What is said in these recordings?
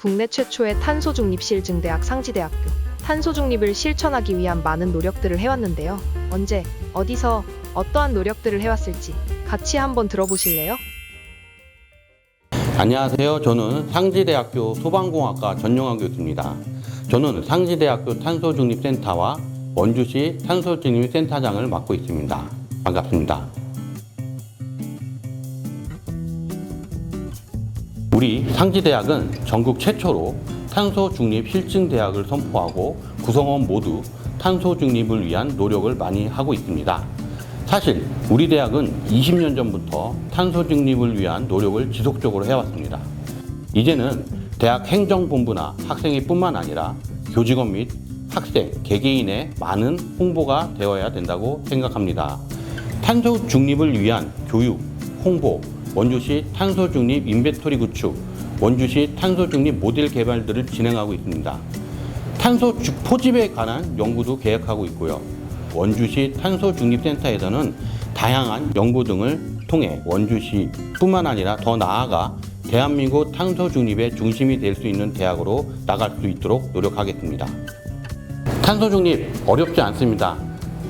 국내 최초의 탄소 중립 실증대학 상지대학교. 탄소 중립을 실천하기 위한 많은 노력들을 해왔는데요. 언제, 어디서, 어떠한 노력들을 해왔을지 같이 한번 들어보실래요? 안녕하세요. 저는 상지대학교 소방공학과 전용학 교수입니다. 저는 상지대학교 탄소중립센터와 원주시 탄소중립센터장을 맡고 있습니다. 반갑습니다. 우리 상지대학은 전국 최초로 탄소 중립 실증 대학을 선포하고 구성원 모두 탄소 중립을 위한 노력을 많이 하고 있습니다. 사실 우리 대학은 20년 전부터 탄소 중립을 위한 노력을 지속적으로 해왔습니다. 이제는 대학 행정본부나 학생회 뿐만 아니라 교직원 및 학생, 개개인의 많은 홍보가 되어야 된다고 생각합니다. 탄소 중립을 위한 교육, 홍보, 원주시 탄소 중립 인벤토리 구축, 원주시 탄소 중립 모델 개발들을 진행하고 있습니다. 탄소 주- 포집에 관한 연구도 계획하고 있고요. 원주시 탄소 중립센터에서는 다양한 연구 등을 통해 원주시뿐만 아니라 더 나아가 대한민국 탄소 중립의 중심이 될 수 있는 대학으로 나갈 수 있도록 노력하겠습니다. 탄소 중립 어렵지 않습니다.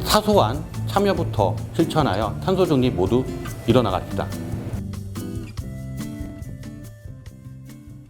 사소한 참여부터 실천하여 탄소 중립 모두 이뤄나갑시다.